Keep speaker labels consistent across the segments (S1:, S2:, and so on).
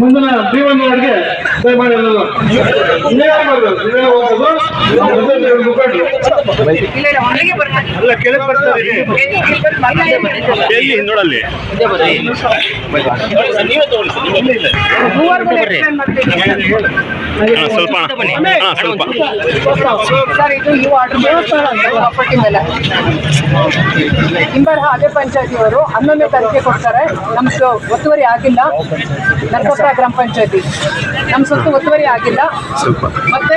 S1: ಮುಂದಿನ ಜೀವನ ವಾರ್ಡ್ಗೆ ದಯಮಾಡಿ ಎಲ್ಲರೂ ನೀವೇ ಆಗ್ಬಾರ್ದು ನೀವೇ ಹೋಗೋದು? ನಮ್ಮ ಮುಖಂಡರು ಮುಖಂಡರು
S2: ಅಲ್ಲ ಕೆಳಗೆ ಬರ್ತಾರೆ ಎಲ್ಲಿ? ನೋಡಲ್ಲಿ ನೀವೇ ತಗೊಳ್ಳಿ ಸರ್ ನಿಮ್ಗೆ ಇಲ್ಲ. ಹಾ, ಸ್ವಲ್ಪ. ಸ್ವಲ್ಪ.
S3: ಸರ್ ಇದು ಈ ವಾರ್ಡ್ ಪ್ರಾಪರ್ಟಿ ಮೇಲೆ. ಇಂಬರ್ ಹಾಗೆ ಪಂಚಾಯತಿಯವರು ಹನ್ನೊಂದನೇ ತಾರೀಕಿಗೆ ಕೊಡ್ತಾರೆ. ನಮ್ದು ಒತ್ತುವರಿ ಆಗಿಲ್ಲ. ನರಕೊಪ್ಪ ಗ್ರಾಮ ಪಂಚಾಯತಿ. ನಮ್ಮ ಸೊತ್ತು ಒತ್ತುವರಿ ಆಗಿಲ್ಲ. ಮತ್ತೆ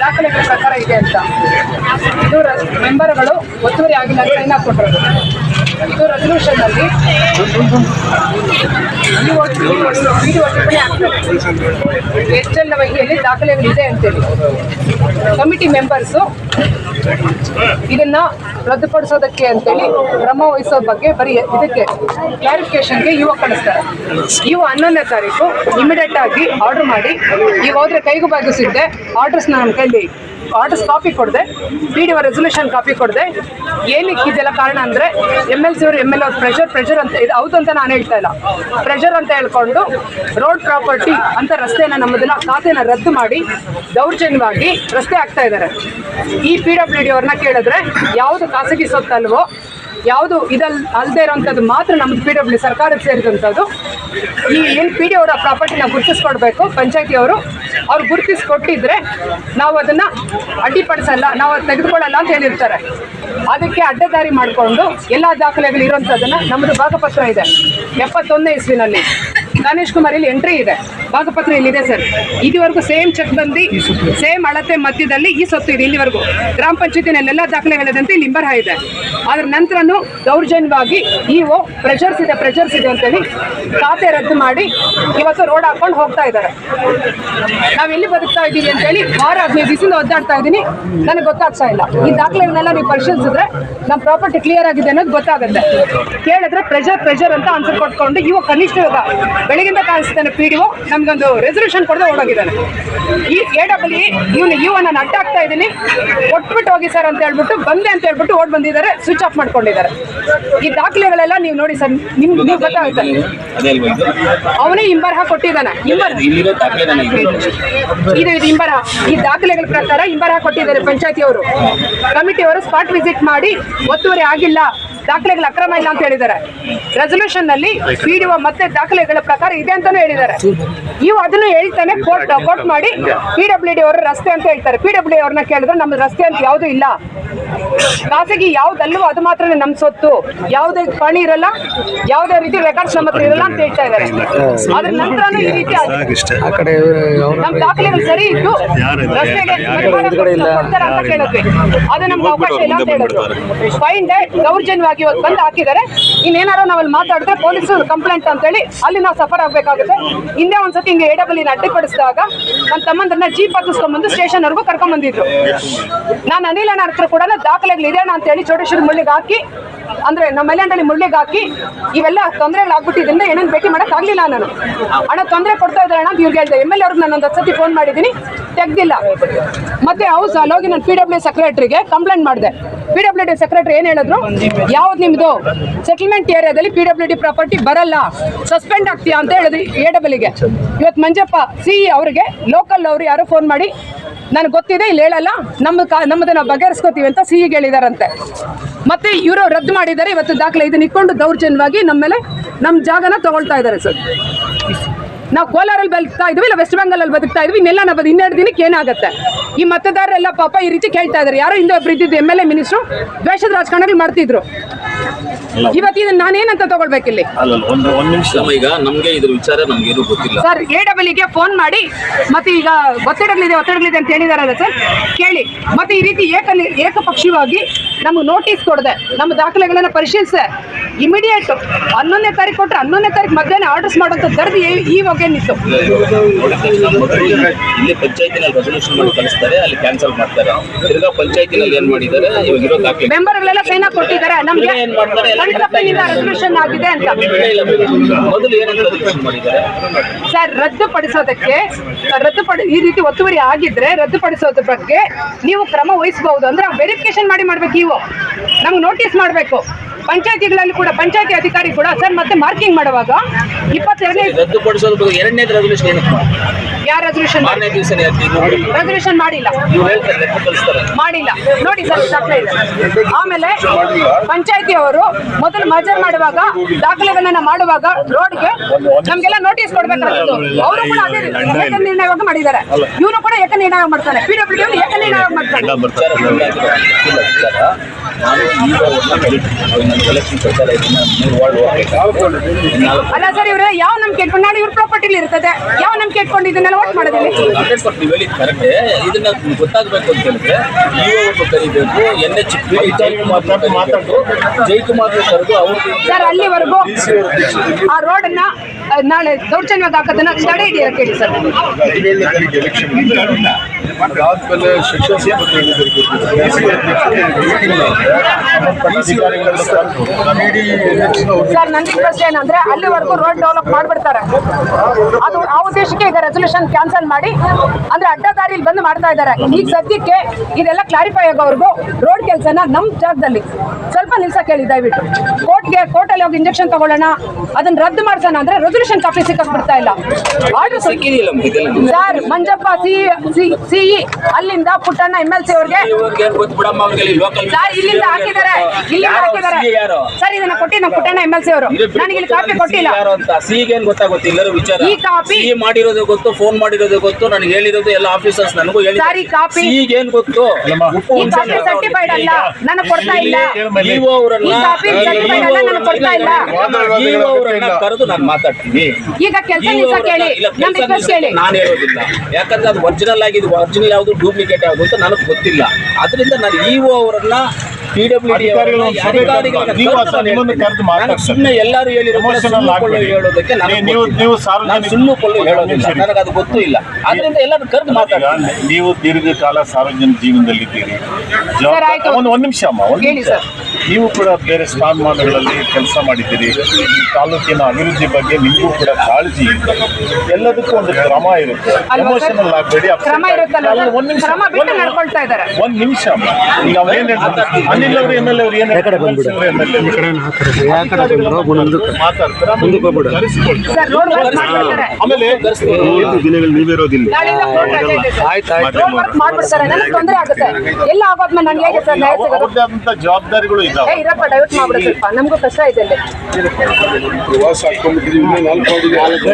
S3: ದಾಖಲೆಗಳ ಪ್ರಕಾರ ಇದೆ ಅಂತ. ಇದು ಮೆಂಬರ್ಗಳು ಒತ್ತುವರಿ ಆಗಿಲ್ಲ ಅಂತ ಸೈನ್ ಇದು ರೆಸಲ್ಯೂಷನ್ ಅಲ್ಲಿ. ಒಟ್ಟುಪಡಿ ಆಗ್ತದೆ. ಎಲ್ ವಹಿಯಲ್ಲಿ ದಾಖಲೆಗಳಿದೆ ಅಂತೇಳಿ. ಕಮಿಟಿ ಮೆಂಬರ್ಸು ಇದನ್ನ ರದ್ದುಪಡಿಸೋದಕ್ಕೆ ಅಂತೇಳಿ ಕ್ರಮ ವಹಿಸೋ ಬಗ್ಗೆ ಬರೀ ಇದಕ್ಕೆ ಕ್ಲಾರಿಫಿಕೇಶನ್ಗೆ ಯುವ ಕಳಿಸ್ತಾರೆ. ಇವು ಹನ್ನೊಂದನೇ ತಾರೀಕು ಇಮಿಡಿಯೇಟ್ ಆಗಿ ಆರ್ಡರ್ ಮಾಡಿ. ಇವಾದ್ರೆ ಕೈಗೂ ಬಾಗಿಸಿದ್ದೆ. ಆರ್ಡರ್ಸ್ ನಮ್ಮ ಕೈಲಿ ಆರ್ಡರ್ಸ್ ಕಾಪಿ ಕೊಡದೆ ಪಿ ಡಿ ರೆಸೊಲ್ಯೂಷನ್ ಕಾಪಿ ಕೊಡದೆ. ಏನಕ್ಕೆ ಇದೆಲ್ಲ ಕಾರಣ ಅಂದರೆ ಎಂ ಎಲ್ ಸಿ ಅವರು ಎಂ ಎಲ್ ಅವ್ರ ಪ್ರೆಷರ್ ಪ್ರೆಷರ್ ಅಂತ, ಇದು ಹೌದು ಅಂತ ನಾನು ಹೇಳ್ತಾ ಇಲ್ಲ. ಪ್ರೆಷರ್ ಅಂತ ಹೇಳ್ಕೊಂಡು ರೋಡ್ ಪ್ರಾಪರ್ಟಿ ಅಂತ ರಸ್ತೆನ ನಮ್ಮದನ್ನ ಖಾತೆನ ರದ್ದು ಮಾಡಿ, ದೌರ್ಜನ್ಯವಾಗಿ ರಸ್ತೆ ಆಗ್ತಾ ಇದ್ದಾರೆ. ಈ ಪಿ ಡಬ್ಲ್ಯೂ ಡಿ ಅವ್ರನ್ನ ಕೇಳಿದ್ರೆ ಯಾವುದು ಖಾಸಗಿ ಸೊತ್ತಲ್ವೋ ಯಾವುದು ಇದಲ್ ಅಲ್ಲದೆ ಇರೋವಂಥದ್ದು ಮಾತ್ರ ನಮ್ಮ ಪಿ ಡಬ್ಲ್ಯೂ ಸರ್ಕಾರಕ್ಕೆ ಸೇರಿದಂಥದ್ದು. ಈ ಏನು ಪಿ ಡಿ ಅವರ ಪ್ರಾಪರ್ಟಿನ ಗುರುತಿಸ್ಕೊಡ್ಬೇಕು ಪಂಚಾಯತಿಯವರು ಅವ್ರು. ಗುರುತಿಸ್ಕೊಟ್ಟಿದ್ರೆ ನಾವು ಅದನ್ನು ಅಡ್ಡಿಪಡಿಸಲ್ಲ, ನಾವು ಅದು ತೆಗೆದುಕೊಳ್ಳಲ್ಲ ಅಂತ ಹೇಳಿರ್ತಾರೆ. ಅದಕ್ಕೆ ಅಡ್ಡದಾರಿ ಮಾಡಿಕೊಂಡು ಎಲ್ಲ ದಾಖಲೆಗಳು ಇರೋವಂಥದ್ದನ್ನು ನಮ್ಮದು ಭಾಗಪತ್ರ ಇದೆ. ಎಪ್ಪತ್ತೊಂದನೇ ಇಸ್ವಿನಲ್ಲಿ. ಗಣೇಶ್ ಕುಮಾರ್ ಇಲ್ಲಿ ಎಂಟ್ರಿ ಇದೆ. ಭಾಗಪತ್ರ ಇಲ್ಲಿದೆ ಸರ್? ಇದುವರೆಗೂ ಸೇಮ್ ಚೆಕ್ ಬಂದು ಸೇಮ್ ಅಳತೆ ಮಧ್ಯದಲ್ಲಿ ಈ ಸೊತ್ತು ಇದೆ ಇಲ್ಲಿವರೆಗೂ. ಗ್ರಾಮ ಪಂಚಾಯತಿನಲ್ಲೆಲ್ಲ ದಾಖಲೆಗಳಿದಂತೆ ಇಲ್ಲಿ ಇಂಬರ್ಹ ಇದೆ. ಅದ್ರ ನಂತರನೂ ದೌರ್ಜನ್ಯವಾಗಿ ಇಒ ಪ್ರೆಷರ್ಸ್ ಇದೆ ಪ್ರೆಷರ್ಸ್ ಇದೆ ಅಂತೇಳಿ ಖಾತೆ ರದ್ದು ಮಾಡಿ ಇವತ್ತು ರೋಡ್ ಹಾಕೊಂಡು ಹೋಗ್ತಾ ಇದ್ದಾರೆ. ನಾವು ಎಲ್ಲಿ ಬದುಕ್ತಾ ಇದ್ದೀವಿ ಅಂತೇಳಿ ವಾರ ಹದಿನೈದು ದಿವಸದಿಂದ ಒದ್ದಾಡ್ತಾ ಇದ್ದೀನಿ. ನನಗೆ ಗೊತ್ತಾಗ್ತಾ ಇಲ್ಲ. ಈ ದಾಖಲೆಗಳನ್ನೆಲ್ಲ ನೀವು ಪರಿಶೀಲಿಸಿದ್ರೆ ನಮ್ಮ ಪ್ರಾಪರ್ಟಿ ಕ್ಲಿಯರ್ ಆಗಿದೆ ಅನ್ನೋದು ಗೊತ್ತಾಗುತ್ತೆ. ಕೇಳಿದ್ರೆ ಪ್ರೆಷರ್ ಪ್ರೆಷರ್ ಅಂತ ಆನ್ಸರ್ ಕೊಟ್ಕೊಂಡು ಇವಾಗ ಕನಿಷ್ಠ ಇವಾಗ ಬೆಳಗಿಂದ ಕಾಣಿಸ್ತಾನೆ ಪಿ ಡಿ ಒ ನಮ್ಗೊಂದು ರೆಸಲ್ಯೂಷನ್ ಕೊಡದೆ ಓಡೋಗಿದ್ದಾನೆ. ಈ ಎ ಡಬ್ಲ್ಯೂ ಇವನು ಇವ ನಾನು ಅಡ್ಡ ಆಗ್ತಾ ಇದ್ದೀನಿ. ಕೊಟ್ಬಿಟ್ಟು ಹೋಗಿ ಸರ್ ಅಂತ ಹೇಳ್ಬಿಟ್ಟು, ಬಂದೆ ಅಂತ ಹೇಳ್ಬಿಟ್ಟು ಓಡ್ ಬಂದಿದ್ದಾರೆ ಸ್ವಿಚ್ ಆಫ್ ಮಾಡ್ಕೊಂಡಿದ್ದಾರೆ. ಈ ದಾಖಲೆಗಳೆಲ್ಲ ನೀವು ನೋಡಿ ಸರ್ ನಿಮ್ಗೆ ನೀವು ಗೊತ್ತಾಗುತ್ತೆ. ಅವನೇ ಇಂಬರ್ಹ ಕೊಟ್ಟಿದ್ದಾನೆ. ಇಂಬರ್ ಇದು ಇದು ಇಂಬರ ಈ ದಾಖಲೆಗಳ ಪ್ರಕಾರ ಇಂಬರ್ಹ ಕೊಟ್ಟಿದ್ದಾರೆ ಪಂಚಾಯತಿಯವರು. ಕಮಿಟಿಯವರು ಸ್ಪಾಟ್ ವಿಸಿಟ್ ಮಾಡಿ, ಒತ್ತುವರಿ ಆಗಿಲ್ಲ. ದಾಖಲೆಗಳ ಅಕ್ರಮ ಇಲ್ಲ ಅಂತ ಹೇಳಿದ್ದಾರೆ. ರೆಸೊಲ್ಯೂಷನ್ನಲ್ಲಿ ಪಿಡಿಒ ಮತ್ತೆ ದಾಖಲೆಗಳ ಪ್ರಕಾರ ಇದೆ ಅಂತಾನು ಹೇಳಿದ್ದಾರೆ. ನೀವು ಅದನ್ನು ಹೇಳ್ತಾನೆ ಕೋರ್ಟ್ ಕೋರ್ಟ್ ಮಾಡಿ ಪಿ ಡಬ್ಲ್ಯೂ ಡಿ ಅವರ ರಸ್ತೆ ಅಂತ ಹೇಳ್ತಾರೆ. ಪಿ ಡಬ್ಲ್ಯೂ ಅವ್ರನ್ನ ಕೇಳಿದ್ರೆ ನಮ್ಮ ರಸ್ತೆ ಅಂತ ಯಾವುದು ಇಲ್ಲ. ಖಾಸಗಿ ಯಾವ್ದಲ್ವೋ ಅದು ಮಾತ್ರ ನಮ್ಮ ಸೊತ್ತು. ಯಾವುದೇ ಪಣಿ ಇರಲ್ಲ ಯಾವುದೇ ರೀತಿ ರೆಕಾರ್ಡ್ಸ್ ನಮ್ಮ ಹತ್ರ ಇರಲ್ಲ ಅಂತ ಹೇಳ್ತಾ ಇದ್ದಾರೆ. ಅದ್ರ ನಂತರನೂ ಈ ರೀತಿ ಆಗಿದೆ.
S4: ಆ ಕಡೆ
S3: ನಮ್ ದಾಖಲೆಗಳು ಸರಿ ಇದ್ದು ರಸ್ತೆಗೆ ಕೊಡ್ತಾರೆ ಅಂತ ಕೇಳಿದ್ವಿ. ಅದು ನಮ್ಗೆ ಅವಕಾಶ ಇಲ್ಲ ಅಂತ ಹೇಳಿದ್ರು. ಫೈನ್ ಡೇ ದೌರ್ಜನ್ಯವಾಗಿ ಇವತ್ತು ಬಂದು ಹಾಕಿದ್ದಾರೆ. ಇನ್ನೇನಾರು ನಾವಲ್ಲಿ ಮಾತಾಡಿದ್ರೆ ಪೊಲೀಸರು ಕಂಪ್ಲೇಂಟ್ ಅಂತೇಳಿ ಅಲ್ಲಿ ನಾವು ಸಫರ್ ಆಗಬೇಕಾಗುತ್ತೆ. ಹಿಂದೆ ಒಂದ್ಸತಿ ಹಿಂಗೆ ಎ ಡಬಲ್ ಅಡ್ಡಿಪಡಿಸಿದಾಗ ನನ್ನ ತಮ್ಮಂದ್ರನ್ನ ಜೀಪ್ ಹತ್ತಿಸ್ಕೊಂಡ್ಬಂದು ಸ್ಟೇಷನ್ ವರ್ಗು ಕರ್ಕೊಂಡ್ ಬಂದಿದ್ರು ನಾನು ಅಣ್ಣ ಹತ್ರ ಕೂಡ ದಾಖಲೆಗಳು ಇದೆ ಅಂತ ಹೇಳಿ ಚೋಟೇಶ್ವರಿ ಮುಳ್ಳಿಗೆ ಹಾಕಿ, ಅಂದ್ರೆ ನಮ್ಮ ಮೈಲಾಂಡಲ್ಲಿ ಮುಳ್ಳಿಗೆ ಹಾಕಿ, ಇವೆಲ್ಲ ತೊಂದರೆಗಳು ಆಗ್ಬಿಟ್ಟಿದ್ರಿಂದ ಏನೇನು ಭೇಟಿ ಮಾಡಕ್ ಆಗ್ಲಿಲ್ಲ ನಾನು. ಹಣ ತೊಂದರೆ ಕೊಡ್ತಾ ಇದ್ದಾರೆ ಅಣ್ಣ ಇವ್ರಿಗೆ ಹೇಳಿದೆ. ಎಂ ಎಲ್ ಅವ್ರಿಗೆ ನಾನು ಒಂದು ಸತಿ ಫೋನ್ ಮಾಡಿದ್ದೀನಿ. ತೆಗ್ದಿಲ್ಲ. ಮತ್ತೆ ಹೌಸ್, ಅಲ್ಲಿ ಹೋಗಿ ನಾನು ಪಿ ಡಬ್ಲ್ಯೂ ಸೆಕ್ರೆಟರಿಗೆ ಕಂಪ್ಲೇಂಟ್ ಮಾಡಿದೆ. ಪಿ ಡಬ್ಲ್ಯೂ ಡಿ ಸೆಕ್ರೆಟರಿ ಏನ್ ಹೇಳಿದ್ರು? ಯಾವ್ದು ನಿಮ್ದು? ಸೆಟಲ್ಮೆಂಟ್ ಏರಿಯಾದಲ್ಲಿ ಪಿ ಡಬ್ಲ್ಯೂ ಡಿ ಪ್ರಾಪರ್ಟಿ ಬರಲ್ಲ. ಸಸ್ಪೆಂಡ್ ಆಗ್ತೀಯಾ ಅಂತ ಹೇಳಿದ್ರಿ ಎ ಡಬ್ಲ್ಯೂಗೆ ಇವತ್ತು ಮಂಜಪ್ಪ ಸಿ ಅವರಿಗೆ ಲೋಕಲ್ ಅವ್ರು ಯಾರೋ ಫೋನ್ ಮಾಡಿ, ನನಗೆ ಗೊತ್ತಿದೆ, ಇಲ್ಲಿ ಹೇಳಲ್ಲ. ನಮ್ಮ ನಮ್ಮದನ್ನ ನಮ್ಮದು ನಾವು ಬಗೆಹರಿಸ್ಕೋತೀವಿ ಅಂತ ಸಿ ಹೇಳಿದಾರಂತೆ. ಮತ್ತೆ ಇವರು ರದ್ದು ಮಾಡಿದ್ದಾರೆ. ಇವತ್ತು ದಾಖಲೆ ಇದನ್ನ ಇಟ್ಕೊಂಡು ದೌರ್ಜನ್ಯವಾಗಿ ನಮ್ಮ ಮೇಲೆ ನಮ್ಮ ಜಾಗನ ತಗೊಳ್ತಾ ಇದ್ದಾರೆ ಸರ್. ನಾವು ಕೋಲಾರಲ್ಲಿ ಬದುಕ್ತಾ ಇದ್ವಿ, ಇಲ್ಲ ವೆಸ್ಟ್ ಬೆಂಗಾಲಲ್ಲಿ ಬದುಕ್ತಾ ಇದ್ವಿ, ಇನ್ನೆಲ್ಲ ನಾವು ಇನ್ನೆರಡು ದಿನಕ್ಕೆ ಏನಾಗುತ್ತೆ? ಈ ಮತದಾರರೆಲ್ಲ ಪಾಪ ಈ ರೀತಿ ಕೇಳ್ತಾ ಇದ್ದಾರೆ ಯಾರೋ ಹಿಂದೆ ಒಬ್ರು ಇದ್ದಿದ್ದು ಎಂ ಎಲ್ ಎ ಮಿನಿಸ್ಟ್ರು ದ್ವೇಷದ ರಾಜಕಾರಣಗಳು ಮಾಡ್ತಿದ್ರು ಇವತ್ತು ಇದನ್ನ ನಾನೇನಂತ ತಗೊಳ್ಬೇಕಿಲ್ಲಿ?
S2: ಅಲ್ಲ ಒಂದು ಒಂದು ನಿಮಿಷ. ಈಗ ನಮ್ಗೆ ಇದ್ರ ವಿಚಾರ ನಮ್ಗೇನು ಗೊತ್ತಿಲ್ಲ.
S3: ಸರ್ ಎ ಡಬ್ಲ್ಯೂಗೆ ಫೋನ್ ಮಾಡಿ ಮತ್ತೆ ಈಗ ಒತ್ತಡಗಳಿದೆ ಒತ್ತಡಗಳಿದೆ ಅಂತ ಹೇಳಿದಾರಲ್ಲ ಸರ್ ಕೇಳಿ. ಮತ್ತೆ ಈ ರೀತಿ ಏಕ ಏಕಪಕ್ಷೀಯವಾಗಿ ನಮ್ಗೆ ನೋಟಿಸ್ ಕೊಡದೆ ನಮ್ಮ ದಾಖಲೆಗಳನ್ನ ಪರಿಶೀಲಿಸ ಇಮಿಡಿಯೇಟ್ ಹನ್ನೊಂದನೇ ತಾರೀಕು ಕೊಟ್ಟರೆ ಹನ್ನೊಂದನೇ ತಾರೀಕು ಮಧ್ಯಾಹ್ನ ಆರ್ಡರ್ಸ್ ಮಾಡೋಂಥ ದರ್ದು ಈ ಹೊಗೆನಿತ್ತು
S2: ನಿಂತು. ಇಲ್ಲಿ ಪಂಚಾಯತಿನಲ್ಲಿ ರೆಸಲ್ಯೂಷನ್ ಮಾಡಿ ಕಳಿಸ್ತಾರೆ ಅಲ್ಲಿ ಕ್ಯಾನ್ಸಲ್ ಮಾಡ್ತಾರೆ. ತಿರ್ಗಾ ಪಂಚಾಯತಿನಲ್ಲಿ ಏನ್ ಮಾಡಿದ್ದಾರೆ ಇವಾಗ ಇರೋ ದಾಖಲೆ.
S3: ಮೆಂಬರ್ಗಳೆಲ್ಲ ಸೈನ್ ಕೊಟ್ಟಿದ್ದಾರೆ ನಮ್ಗೆ
S2: ಏನ್ ಮಾಡ್ತಾರೆ?
S3: ಕಂಟಪನಿಂದ ರೆಸಲ್ಯೂಷನ್ ಆಗಿದೆ ಅಂತ. ಸರ್ ರದ್ದುಪಡಿಸೋದಕ್ಕೆ ರದ್ದುಪಡಿ ಈ ರೀತಿ ಒತ್ತುವರಿ ಆಗಿದ್ರೆ ರದ್ದುಪಡಿಸೋದ್ರ ಬಗ್ಗೆ ನೀವು ಕ್ರಮ ವಹಿಸಬಹುದು. ಅಂದ್ರೆ ವೆರಿಫಿಕೇಶನ್ ಮಾಡಿ ಮಾಡ್ಬೇಕು ಇವು. ನಮ್ಗೆ ನೋಟಿಸ್ ಮಾಡಬೇಕು. ಪಂಚಾಯತಿಗಳಲ್ಲಿ ಕೂಡ ಪಂಚಾಯತಿ ಅಧಿಕಾರಿ ಕೂಡ ಸರ್ ಮತ್ತೆ ಮಾರ್ಕಿಂಗ್ ಮಾಡುವಾಗ ಇಪ್ಪತ್ತೆರಡನೇ
S2: ರದ್ದುಪಡಿಸೋದು ಎರಡನೇದು ರೆಸಲ್ಯೂಷನ್ ಮಾಡಿ
S3: ಯಾರ ರೆಸಲ್ಯೂಷನ್ ರೆಸಲ್ಯೂಷನ್ ಮಾಡಿಲ್ಲ. ಮಾಡಿಲ್ಲ. ನೋಡಿ ಸರ್ ಆಮೇಲೆ ಪಂಚಾಯತಿ ಅವರು ಮೊದಲು ಮಜರ್ ಮಾಡುವಾಗ ದಾಖಲೆಗಳನ್ನ ಮಾಡುವಾಗ ರೋಡ್ಗೆ ನಮ್ಗೆಲ್ಲ ನೋಟಿಸ್ ಕೊಡ್ಬೇಕಾಗಿತ್ತು. ಅವರು ಕೂಡ ಅದೇ ರೀತಿ ಏಕ ನಿರ್ಣಯವಾಗಿ ಮಾಡಿದ್ದಾರೆ. ಇವನು ಕೂಡ ಏಕ ನಿರ್ಣಯ ಮಾಡ್ತಾರೆ. ಪಿ ಡಬ್ಲ್ಯೂ ಡಿ ಏಕ ನಿರ್ಣಯ
S2: ವಾರ್ಡ್
S3: ಅಲ್ಲ ಸರ್ ಇವ್ರೆ ಯಾವ ನಮ್ಗೆ ಇಟ್ಕೊಂಡು ಇವ್ರ ಪ್ರಾಪರ್ಟಿಲಿ ಇರ್ತದೆ. ಯಾವ ನಂಬಿಕೆ ಇಟ್ಕೊಂಡು ಇದನ್ನೆಲ್ಲ ಓಟ್ ಮಾಡೋದಿಲ್ಲ
S2: ಹಂಡ್ರೆಡ್ ಪರ್ಸೆಂಟ್ ನೀವು ಹೇಳಿದ್ ಕರೆಕ್ಟ್ ಇದನ್ನ ಗೊತ್ತಾಗಬೇಕು ಅಂತ ಹೇಳಿದ್ರೆ ನೀವು ಒಬ್ಬ ಕರಿಬೇಕು ಎನ್ ಎಚ್ ಜಯಕುಮಾರ್ ಮಾತಾಡು ಜಯಕುಮಾರ್ ಕರೆದು ಅವ್ರಿಗೆ
S3: ಸರ್ ಅಲ್ಲಿವರೆಗೂ ಆ ರೋಡ್ ಅನ್ನ ಆ, ನಾಳೆ ದೌರ್ಜನ್ಯವಾಗಿ ಹಾಕೋದನ್ನ ತಡೆ ಇದೆಯಾ ಕೇಳಿ ಸರ್?
S1: ಹದಿನೇಳನೇ ತಾರೀಕು ಎಲೆಕ್ಷನ್ ಅದಾದ್ಮೇಲೆ ಶಿಕ್ಷಣ
S3: ಸರ್ ನನ್ನ ರಿಕ್ವೆಸ್ಟ್ ಏನಂದ್ರೆ ಅಲ್ಲಿವರೆಗೂ ರೋಡ್ ಡೆವಲಪ್ ಮಾಡ್ಬಿಡ್ತಾರೆ. ಅದು ಆ ಉದ್ದೇಶಕ್ಕೆ ಈಗ ರೆಸೊಲ್ಯೂಷನ್ ಕ್ಯಾನ್ಸಲ್ ಮಾಡಿ ಅಂದ್ರೆ ಅಡ್ಡ ದಾರಿಲಿ ಬಂದು ಮಾಡ್ತಾ ಇದ್ದಾರೆ. ಈಗ ಸದ್ಯಕ್ಕೆ ಇದೆಲ್ಲ ಕ್ಲಾರಿಫೈ ಆಗೋವರೆಗೂ ರೋಡ್ ಕೆಲಸನ ನಮ್ಮ ಜಾಗದಲ್ಲಿ ಸ್ವಲ್ಪ ನಿಲ್ಸಕ್ಕೆ ಹೇಳಿ ದಯವಿಟ್ಟು. ಕೋರ್ಟ್ಗೆ ಕೋರ್ಟಲ್ಲಿ ಹೋಗಿ ಇಂಜೆಕ್ಷನ್ ತಗೊಳ್ಳೋಣ ಅದನ್ನ ರದ್ದು ಮಾಡ್ಸೋಣ ಅಂದ್ರೆ ರೆಸೊಲ್ಯೂಷನ್ ಕಾಪಿ ಸಿಕ್ಕಕ್ ಬಿಡ್ತಾ ಇಲ್ಲ. Order sir Manjappa C CE ಅಲ್ಲಿಂದ ಪುಟ್ಟಣ್ಣ ಎಂ ಎಲ್ ಸಿ ಅವ್ರಿಗೆ ಸರ್ ಇಲ್ಲಿಂದ ಹಾಕಿದ್ದಾರೆ. ಇಲ್ಲಿಂದ ಹಾಕಿದ್ದಾರೆ.
S2: ಯಾರು?
S3: ಸರ್ ಇದನ್ನ ಕೊಟ್ಟಿ ನಮ್ಮ ಪುಟ್ಟಣ್ಣ ಎಂ ಎಲ್ ಸಿ ಅವರು. ನನಗೆ ಇಲ್ಲಿ ಕಾಪಿ ಕೊಟ್ಟಿಲ್ಲ.
S2: ಯಾರು ಅಂತ. ಸಿಗೆ ಏನ್ ಗೊತ್ತಾಗುತ್ತೆ? ಎಲ್ಲರೂ ವಿಚಾರ.
S3: ಈ ಕಾಪಿ-
S2: ಮಾಡಿರೋದು ಗೊತ್ತು ಫೋನ್ ಮಾಡಿರೋದು ಗೊತ್ತು ನನಗೆ ಹೇಳಿರೋದು ಎಲ್ಲ ಆಫೀಸರ್ಸ್ ನನಗೂ ಹೇಳಿ
S3: ಸರ್, ಈ ಕಾಪಿ-
S2: ಸಿಗೇನ್ ಏನ್ ಗೊತ್ತು?
S3: ಈ ಕಾಪಿ ಸರ್ಟಿಫೈಡ್ ಅಲ್ಲ. ನನಗೆ ಕೊಡ್ತಾ ಇಲ್ಲ.
S2: ನೀವು ಅವರನ್ನ
S3: ಈ ಕಾಪಿ ಸರ್ಟಿಫೈಡ್ ಅಲ್ಲ, ನನಗೆ ಕೊಡ್ತಾ ಇಲ್ಲ.
S2: ನೀವು ಅವರನ್ನ ಕರೆದು ನಾನು ಮಾತಾಡ್ತೀನಿ.
S3: ಈಗ ಕೆಲಸ ಹೇಳಿ ರಿಕ್ವೆಸ್ಟ್ ಹೇಳಿ
S2: ನಾನು ಹೇಳೋದಿಲ್ಲ. ಯಾಕಂದ್ರೆ ಅದು ಒರಿಜಿನಲ್ ಆಗಿದೆ ಒರಿಜಿನಲ್ ಯಾವುದು ಡೂಪ್ಲಿಕೇಟ್ ಯಾವುದು ಅಂತ ನನಗೆ ಗೊತ್ತಿಲ್ಲ. ಅದರಿಂದ ನಾನು ಇಒ ಅವರನ್ನ ಸುಮ್ಮನೆ ಎಲ್ಲರೂ ಹೇಳೋದಕ್ಕೆ
S4: ನೀವು-
S2: ಗೊತ್ತಿಲ್ಲ. ಕೊಳ್ಳು ಹೇಳೋದಿಲ್ಲ. ನನಗೆ ಅದು ಗೊತ್ತೂ ಇಲ್ಲ. ಅದರಿಂದ ಎಲ್ಲರೂ ಕರೆದು
S4: ನೀವು ದೀರ್ಘಕಾಲ ಸಾರ್ವಜನಿಕ ಜೀವನದಲ್ಲಿ
S3: ಇದ್ದೀರಿ.
S4: ಒಂದು ಒಂದು ನಿಮಿಷ ಅಮ್ಮ ಒಂದು ನೀವು ಕೂಡ ಬೇರೆ ಸ್ಥಾನಮಾನಗಳಲ್ಲಿ ಕೆಲಸ ಮಾಡಿದ್ದೀರಿ. ಈ ತಾಲೂಕಿನ ಅಭಿವೃದ್ಧಿ ಬಗ್ಗೆ ನಿಮಗೂ ಕೂಡ ಕಾಳಜಿ ಇದೆ. ಎಲ್ಲದಕ್ಕೂ ಒಂದು ಕ್ರಮ ಇರುತ್ತೆ? ಎಮೋಷನಲ್ ಆಗಬೇಡಿ ಒಂದ್ ನಿಮಿಷ.
S3: ಅಮ್ಮ ಬಿಟ್ಟು ನಡ್ಕೊಳ್ತಾ ಇದ್ದಾರೆ.
S4: ಒಂದ್ ನಿಮಿಷ ಅಮ್ಮ. ಈಗ ಅವ್ರು ಏನ್ ಹೇಳ್ತಾರೆ? ಅನಿಲ್ ಅವರು ಎಂ ಎಲ್ ಅವ್ರು ಏನ್ ಮಾತಾಡ್ತಾರೆ. ಆಮೇಲೆ ದಿನಗಳು ನೀವೇ ಇರೋದಿಲ್ಲ.
S3: ಆಯ್ತು ವರ್ಕ್ ಮಾಡ್ಬಿಡ್ತಾರೆ. ನನಗೆ ತೊಂದರೆ ಆಗುತ್ತೆ. ಎಲ್ಲ ಆಗೋದ್ಮೇಲೆ ನನಗೆ ಹೇಗೆ ಸರ್ ನ್ಯಾಯ ಸಿಗೋದು?
S4: ಅವ್ರದ್ದೇ ಆದಂತ ಜವಾಬ್ದಾರಿಗಳು
S3: ಏ
S4: ಇದಾವೆ
S3: ಇರಪ್ಪ ಡೈವರ್ಟ್ ಮಾಡ್ಬಿಡು ಸ್ವಲ್ಪ. ನಮಗೂ ಕಷ್ಟ ಇದೆ
S1: ಪ್ರವಾಸ ಹಾಕೊಂಡ್ಬಿಟ್ಟಿದೀವಿ ಇನ್ನೂ ನಾಲ್ಕು ಮಾಡಿದೆ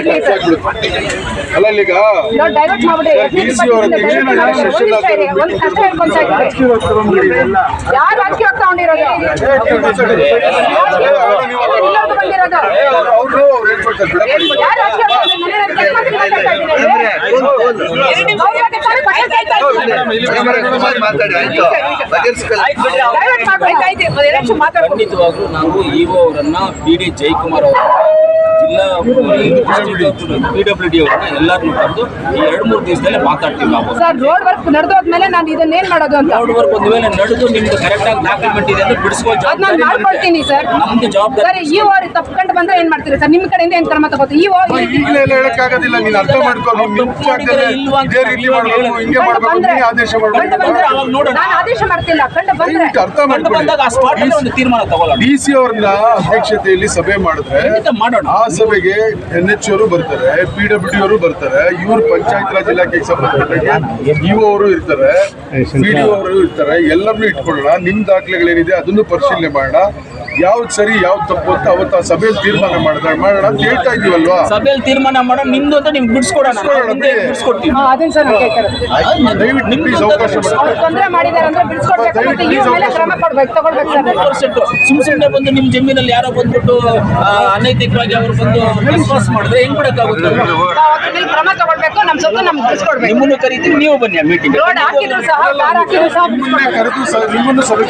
S1: ಅಲ್ಲ ಈಗ
S3: ನಾವು ಡೈವರ್ಟ್ ಮಾಡ್ಬಿಡಿ.
S1: ಅವರ
S3: ಒಂದು ಕಷ್ಟ ಇದ್ದೀವಿ ಯಾರು
S1: ಅವ್ರು
S2: ಖಂಡಿತವಾಗ್ಲೂ ನಾವು ಇಒ ಅವರನ್ನ ಪಿ ಡಿ ಜಯಕುಮಾರ್ ಅವರನ್ನ ಜಿಲ್ಲಾ ಪಿ ಡಬ್ಲ್ಯೂ ಡಿ ಅವರನ್ನ ಎಲ್ಲರನ್ನೂ ಕರೆದು ಈ ಎರಡು ಮೂರು ದಿವಸದಲ್ಲೇ ಮಾತಾಡ್ತೀವಿ ನಾವು.
S3: ಸರ್ ರೋಡ್ ವರ್ಕ್ ನಡೆದೋದ್ಮೇಲೆ ನಾನು ಇದನ್ನೇನ್ ಮಾಡೋದು ಅಂತ?
S2: ರೋಡ್ ವರ್ಕ್ ಒಂದು ವೇಳೆ ನಡೆದು ನಿಮ್ದು ಕರೆಕ್ಟ್ ಆಗಿ ಡಾಕ್ಯುಮೆಂಟ್ ಇದೆ ಅಂತ ಬಿಡಿಸ್ಕೋ
S3: ಅದ್ ನಾನು
S2: ಜವಾಬ್ದಾರಿ
S3: ಮಾಡ್ಕೊಳ್ತೀನಿ ಸರ್.
S2: ನಮ್ದು ಜವಾಬ್ದಾರಿ
S3: ಸರ್ ಈ ಓರ್ ತಪ್ಕೊಂಡು ಬಂದ್ರೆ ಏನ್ ಮಾಡ್ತೀರಿ ಸರ್? ನಿಮ್ಮ ಕಡೆಯಿಂದ ಏನ್ ಕ್ರಮ ತಗೋತೀವಿ ಈ
S1: ಈಗಲೇ ಹೇಳಕ್ಕಾಗೋದಿಲ್ಲ. ನೀನು ಅರ್ಥ ಮಾಡ್ಕೊ ನೀನು ನಿಮ್ ಜಾಗದಲ್ಲಿ ಇದೇ ರೀತಿ ಮಾಡ್ಬೇಕು ಹಿಂಗೆ
S3: ಕಂಡು
S1: ಮಾಡ್ಬೇಕು ನೀನೇ ಆದೇಶ
S3: ಕಂಡು ಬಂದ್ರೆ
S2: ಅವಾಗ ನೋಡೋಣ.
S3: ನಾನು ಆದೇಶ ಮಾಡ್ತಿಲ್ಲ. ಕಂಡು ಬಂದ್ರೆ
S1: ದಯವಿಟ್ಟು ಅರ್ಥ
S2: ಕಂಡು ಬಂದಾಗ ಆ ಸ್ಪಾಟ್ ಅಲ್ಲಿ ಒಂದು ತೀರ್ಮಾನ ತಗೊಳ್ಳೋಣ.
S1: ಡಿ ಸಿ ಅವ್ರನ್ನ ಅಧ್ಯಕ್ಷತೆಯಲ್ಲಿ ಸಭೆ ಮಾಡಿದ್ರೆ
S2: ಖಂಡಿತ ಮಾಡೋಣ.
S1: ಆ ಸಭೆಗೆ ಎನ್ ಎಚ್ ಅವರು ಬರ್ತಾರೆ ಪಿ ಡಬ್ಲ್ಯೂ ಡಿ ಅವರು ಬರ್ತಾರೆ ಇವರು ಪಂಚಾಯತ್ ರಾಜ್ ಇಲಾಖೆಗೆ ಸಂಬಂಧಪಟ್ಟಾಗೆ ಇಒ ಅವರು ಇರ್ತಾರೆ ಪಿ ಡಿ ಅವರು ಇರ್ತಾರೆ ಎಲ್ಲರನ್ನೂ ಇಟ್ಕೊಳ್ಳೋಣ ನಿಮ್ ದಾಖಲೆಗಳೇನಿದೆ ಅದನ್ನು ಪರಿಶೀಲನೆ ಮಾಡೋಣ. ಯಾವ್ದು ಸರಿ ಯಾವ್ದು ತಪ್ಪು ಅಂತ ಅವತ್ತು ಆ ಸಭೆಯಲ್ಲಿ ತೀರ್ಮಾನ ಮಾಡಿದ್ರೆ ಮಾಡೋಣ ಅಂತ ಹೇಳ್ತಾ ಇದೀವಲ್ವಾ?
S2: ಸಭೆಯಲ್ಲಿ ತೀರ್ಮಾನ ಮಾಡೋಣ ನಿಮ್ದು ಅಂತ ನಿಮ್ಗೆ ಬಿಡಿಸ್ಕೊಡೋಣ ಮುಂದೆ ಬಿಡಿಸ್ಕೊಡ್ತೀವಿ
S3: ಅದನ್ನ ಸರ್ ನಾನು
S1: ದಯವಿಟ್ಟು ಪ್ಲೀಸ್ ಅವಕಾಶ ಮಾಡಿ
S3: ಅವ್ರು ತೊಂದರೆ ಮಾಡಿದಾರೆ ಅಂದ್ರೆ ಬಿಡಿಸ್ಕೊಡ್ಬೇಕು ಮತ್ತೆ ಇವ್ರ ಮೇಲೆ ಕ್ರಮ ಕೊಡ್ಬೇಕು ತಗೊಳ್ಬೇಕು ಸರ್.
S2: ಪರ್ಸೆಂಟ್ ಸುಮ್ ಸುಮ್ಮನೆ ಬಂದು ನಿಮ್ ಜಮೀನಲ್ಲಿ ಯಾರೋ ಬಂದ್ಬಿಟ್ಟು ಆ, ಅನೈತಿಕವಾಗಿ ಅವ್ರು ಬಂದು ವಿಶ್ವಾಸ ಮಾಡಿದ್ರೆ ಹೆಂಗ್ ಬಿಡಕ್ಕಾಗುತ್ತೆ?
S3: ನಾವು ಅದ್ರ ಮೇಲೆ ಕ್ರಮ ತಗೊಳ್ಬೇಕು ನಮ್ ಸೊತ್ತು ನಮ್ಗೆ ಬಿಡಿಸ್ಕೊಡ್ಬೇಕು.
S2: ನಿಮ್ಮನ್ನು ಕರಿತೀವಿ ನೀವು ಬನ್ನಿ ಮೀಟಿಂಗ್
S3: ರೋಡ್ ಹಾಕಿದ್ರು ಸಹ ಕಾರ್ ಹಾಕಿದ್ರು ಸಹ ಬಿಡಿಸ್ಕೊಡ್ಬೇಕು
S1: ಕರೆದು ಸ- ನಿಮ್ಮನ್ನು ಸಭೆ